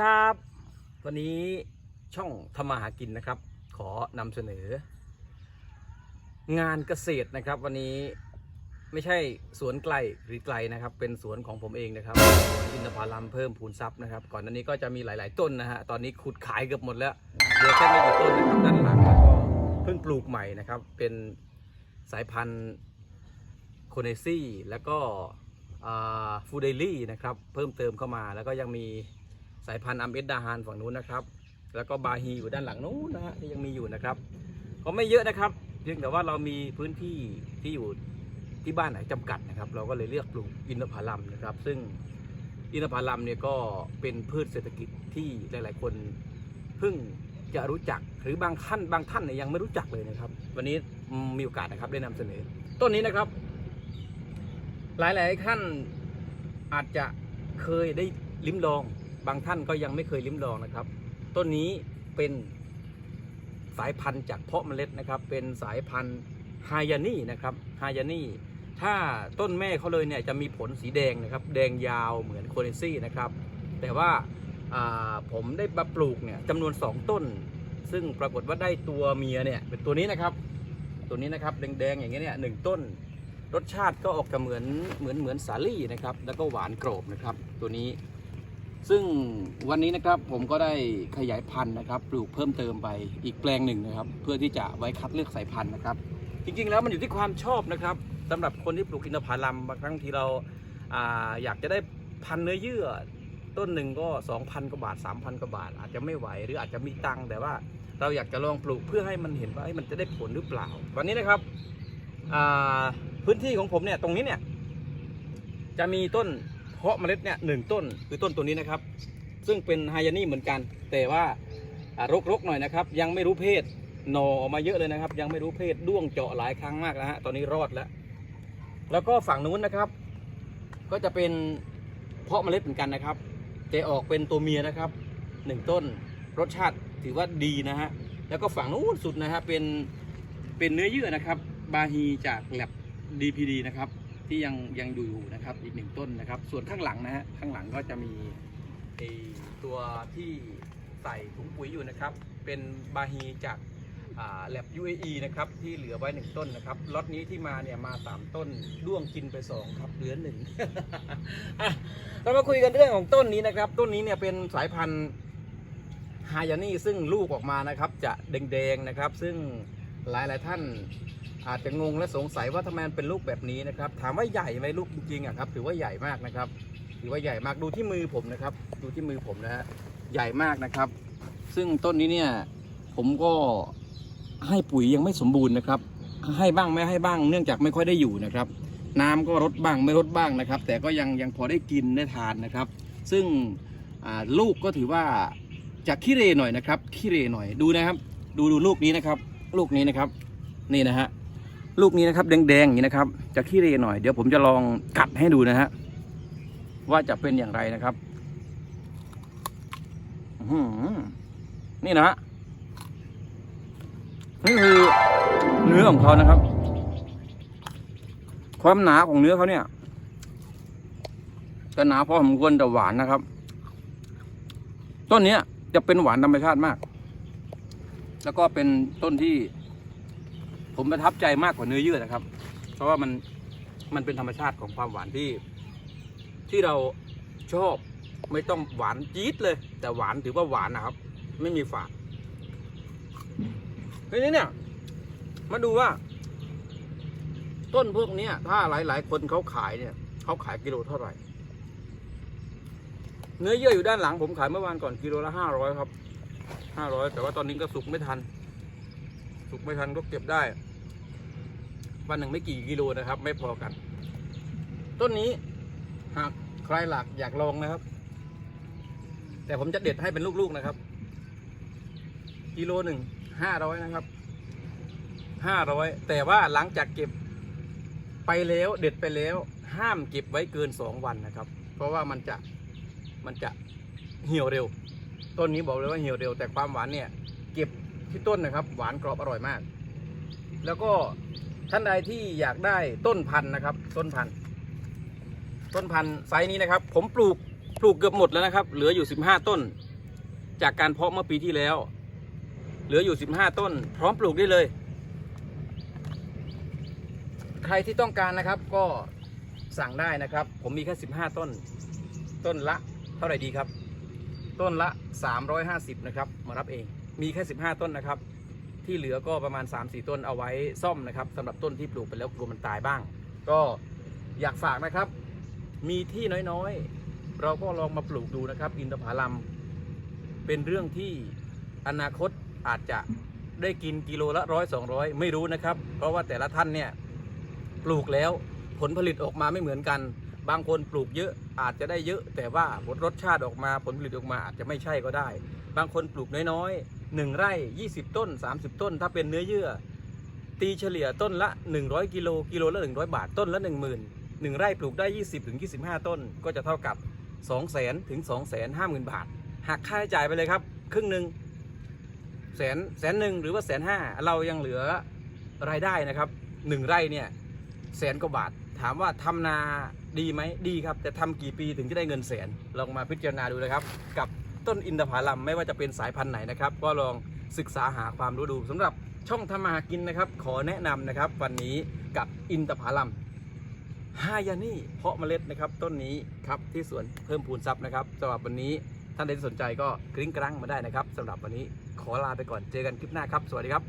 ีครับ วันนี้ช่องทำมาหากินนะครับ ขอนำเสนอ งานเกษตรนะครับ วันนี้ไม่ใช่สวนไกลหรือไกลนะครับ เป็นสวนของผมเองนะครับสวนอินทผลัมเพิ่มพูนทรัพย์นะครับ ก่อนหน้านี้ก็จะมีหลาย ๆ ต้นนะฮะตอนนี้ขุดขายเกือบหมดแล้วเหลือแค่ไม่กี่ต้นนะครับด้านหลังแล้วก็เพิ่งปลูกใหม่นะครับ เป็นสายพันธุ์โคเนซี่แล้วก็ฟูเดลี่นะครับ เพิ่มเติมเข้ามาแล้วก็ยังมี สายพันธุ์อัมเอสดาฮานฝั่งนู้นนะครับ แล้วก็บาฮีอยู่ด้านหลังนู้นนะฮะที่ยังมีอยู่นะครับ ก็ไม่เยอะนะครับ เพียงแต่ว่าเรามีพื้นที่ที่อยู่ที่บ้านไหนจำกัดนะครับ เราก็เลยเลือกปลูกอินทผลัมนะครับ ซึ่งอินทผลัมเนี่ยก็เป็นพืชเศรษฐกิจที่หลาย ๆ คนเพิ่งจะรู้จักหรือบางท่านบางท่านเนี่ยยังไม่รู้จักเลยนะครับ วันนี้มีโอกาสนะครับได้นำเสนอ ต้นนี้นะครับ หลาย ๆ ท่านอาจจะเคยได้ลิ้มลอง บางท่านก็ยังไม่เคยลิ้มลองนะครับ ต้นนี้เป็นสายพันธุ์จากเพาะเมล็ดนะครับ เป็นสายพันธุ์ไฮยานี่นะครับไฮยานี่ถ้าต้นแม่เขาเลยเนี่ยจะมีผลสีแดงนะครับ แดงยาวเหมือนโคเนซี่นะครับ แต่ว่าาผมได้มาปลูกเนี่ยจำนวน 2 ต้น ซึ่งปรากฏว่าได้ตัวเมียเนี่ยเป็นตัวนี้นะครับ ตัวนี้นะครับแดงๆอย่างเงี้ยเนี่ยหนึ่งต้น รสชาติก็ออกจะเหมือนเหมือนเหมือนสาลี่นะครับ แล้วก็หวานกรอบนะครับ ตัวนี้ ซึ่งวันนี้นะครับผมก็ได้ขยายพันธุ์นะครับปลูกเพิ่มเติมไปอีกแปลงหนึ่งนะครับ เพื่อที่จะไว้คัดเลือกสายพันธุ์นะครับ จริงๆแล้วมันอยู่ที่ความชอบนะครับสำหรับคนที่ปลูกอินทผลัมบางครั้งที่เราอาอยากจะได้พันธุ์เนื้อเยื่อ ต้นหนึ่งก็ 2,000กว่าบาท 3,000กว่าบาท อาจจะไม่ไหวหรืออาจจะมีตังค์แต่ว่าเราอยากจะลองปลูกเพื่อให้มันเห็นว่ามันจะได้ผลหรือเปล่า วันนี้นะครับพื้นที่ของผมเนี่ยตรงนี้เนี่ยจะมีต้น เพาะเมล็ดเนี่ยหนึ่งต้นคือต้นตัวนี้นะครับ ซึ่งเป็นไฮยานี่เหมือนกัน แต่ว่ารกๆหน่อยนะครับ ยังไม่รู้เพศหนอออกมาเยอะเลยนะครับ ยังไม่รู้เพศด้วงเจาะหลายครั้งมากแล้วฮะตอนนี้รอดแล้ว แล้วก็ฝั่งนู้นนะครับ ก็จะเป็นเพาะเมล็ดเหมือนกันนะครับแต่ออกเป็นตัวเมียนะครับหนึ่งต้นรสชาติถือว่าดีนะฮะแล้วก็ฝั่งนู้นสุดนะฮะเป็นเป็นเนื้อเยื่อนะครับ บาฮีจากแลบ DPD นะครับ ที่ยังยังอยู่นะครับอีกหนึ่งต้นนะครับ ส่วนข้างหลังนะฮะข้างหลังก็จะมีไอตัวที่ใส่ถุงปุ๋ยอยู่นะครับ เป็นบาฮีจากแลบ UAE นะครับที่เหลือไว้หนึ่งต้นนะครับล็อตนี้ที่มาเนี่ยมาสามต้นร่วงกินไปสองครับเหลือหนึ่งเรามาคุยกันเรื่องของต้นนี้นะครับ ต้นนี้เนี่ยเป็นสายพันธุ์ฮายานี่ซึ่งลูกออกมานะครับ จะแดงๆนะครับ ซึ่งหลายหลายๆท่าน อาจจะงงและสงสัยว่าทำไมมันเป็นลูกแบบนี้นะครับ ถามว่าใหญ่ไหมลูกจริงๆอะครับ ถือว่าใหญ่มากนะครับ ถือว่าใหญ่มากดูที่มือผมนะครับ ดูที่มือผมนะฮะใหญ่มากนะครับ ซึ่งต้นนี้เนี่ยผมก็ให้ปุ๋ยยังไม่สมบูรณ์นะครับ ให้บ้างไม่ให้บ้าง เนื่องจากไม่ค่อยได้อยู่นะครับ น้ำก็ลดบ้างไม่ลดบ้างนะครับ แต่ก็ยังยังพอได้กินได้ทานนะครับ ซึ่งลูกก็ถือว่าจะขี้เรหน่อยนะครับขี้เรหน่อยดูนะครับ ดูดูลูกนี้นะครับ ลูกนี้นะครับ นี่นะฮะ ลูกนี้นะครับ แดงๆอย่างนี้นะครับ จะขี้เรหน่อยเดี๋ยวผมจะลองกัดให้ดูนะฮะว่าจะเป็นอย่างไรนะครับนี่นะฮะนี่คือเนื้อของเขานะครับ ความหนาของเนื้อเขาเนี่ยจะหนาพอสมควรแต่หวานนะครับ ต้นเนี้ยจะเป็นหวานธรรมชาติมาก แล้วก็เป็นต้นที่ ผมประทับใจมากกว่าเนื้อเยื่อนะครับ เพราะว่ามันมันเป็นธรรมชาติของความหวานที่ ที่เราชอบไม่ต้องหวานจี๊ดเลย แต่หวานถือว่าหวานนะครับ ไม่มีฝาดทีนี้เนี่ย มาดูว่า ต้นพวกนี้ถ้าหลาย ๆ คนเขาขายเนี่ยเขาขายกิโลเท่าไหร่ เนื้อเยื่ออยู่ด้านหลังผมขายเมื่อวานก่อนกิโลละห้าร้อยครับห้าร้อยแต่ว่าตอนนี้ก็สุกไม่ทัน สุกไม่ทันก็เก็บได้ วันหนึ่งไม่กี่กิโลนะครับ ไม่พอกัน ต้นนี้หากใครหลักอยากลองนะครับ แต่ผมจะเด็ดให้เป็นลูกๆนะครับ กิโลหนึ่งห้าร้อยนะครับห้าร้อยแต่ว่าหลังจากเก็บไปแล้วเด็ดไปแล้วห้ามเก็บไว้เกินสองวันนะครับ เพราะว่ามันจะมันจะเหี่ยวเร็ว ต้นนี้บอกเลยว่าเหี่ยวเร็ว แต่ความหวานเนี่ย เก็บที่ต้นนะครับ หวานกรอบอร่อยมาก แล้วก็ ท่านใดที่อยากได้ต้นพันธุ์นะครับ ต้นพันธุ์ต้นพันธุ์ไซส์นี้นะครับ ผมปลูกปลูกเกือบหมดแล้วนะครับ เหลืออยู่ 15 ต้น จากการเพาะเมื่อปีที่แล้ว เหลืออยู่ 15 ต้น พร้อมปลูกได้เลย ใครที่ต้องการนะครับก็สั่งได้นะครับ ผมมีแค่ 15 ต้น ต้นละเท่าไหร่ดีครับ ต้นละ 350 นะครับ มารับเอง มีแค่ 15 ต้นนะครับ ที่เหลือก็ประมาณ 3-4 ต้นเอาไว้ซ่อมนะครับสำหรับต้นที่ปลูกไปแล้วกลัวมันตายบ้าง ก็อยากฝากนะครับ มีที่น้อยๆ เราก็ลองมาปลูกดูนะครับ อินทผลัมเป็นเรื่องที่อนาคตอาจจะได้กินกิโลละร้อยสองร้อยไม่รู้นะครับ เพราะว่าแต่ละท่านเนี่ยปลูกแล้วผลผลิตออกมาไม่เหมือนกัน บางคนปลูกเยอะอาจจะได้เยอะ แต่ว่าผลรสชาติออกมาผลผลิตออกมาอาจจะไม่ใช่ก็ได้ บางคนปลูกน้อยๆ หนึ่งไร่ 20 ต้น 30 ต้น ถ้าเป็นเนื้อเยื่อ ตีเฉลี่ยต้นละ 100 กิโลกิโลละ 100 บาทต้นละ 1 0 0 0 0 1 ไร่ปลูกได้ 20ถึง25 ต้นก็จะเท่ากับ 2 0 0 0 0 0ถึง 2 5 0 0 0 0 บาทหักค่าใช้จ่ายไปเลยครับ ครึ่งหนึ่งแสนแสนหนึ่งหรือว่าแสนห้าเรายังเหลือรายได้นะครับหนึ่งไร่เนี่ยแสนกว่าบาท ถามว่าทำนาดีไหมดีครับ แต่ทำกี่ปีถึงจะได้เงินแสนลองมาพิจารณาดูนะครับกับ ต้นอินทผลัมไม่ว่าจะเป็นสายพันธุ์ไหนนะครับ ก็ลองศึกษาหาความรู้ดูสำหรับช่องทำมาหากินนะครับ ขอแนะนำนะครับ วันนี้กับอินทผลัมฮายานี่เพาะเมล็ดนะครับต้นนี้ครับที่สวนเพิ่มพูนทรัพย์นะครับสำหรับวันนี้ท่านใดที่สนใจก็กริ้งกรังมาได้นะครับสำหรับวันนี้ขอลาไปก่อนเจอกันคลิปหน้าครับ สวัสดีครับ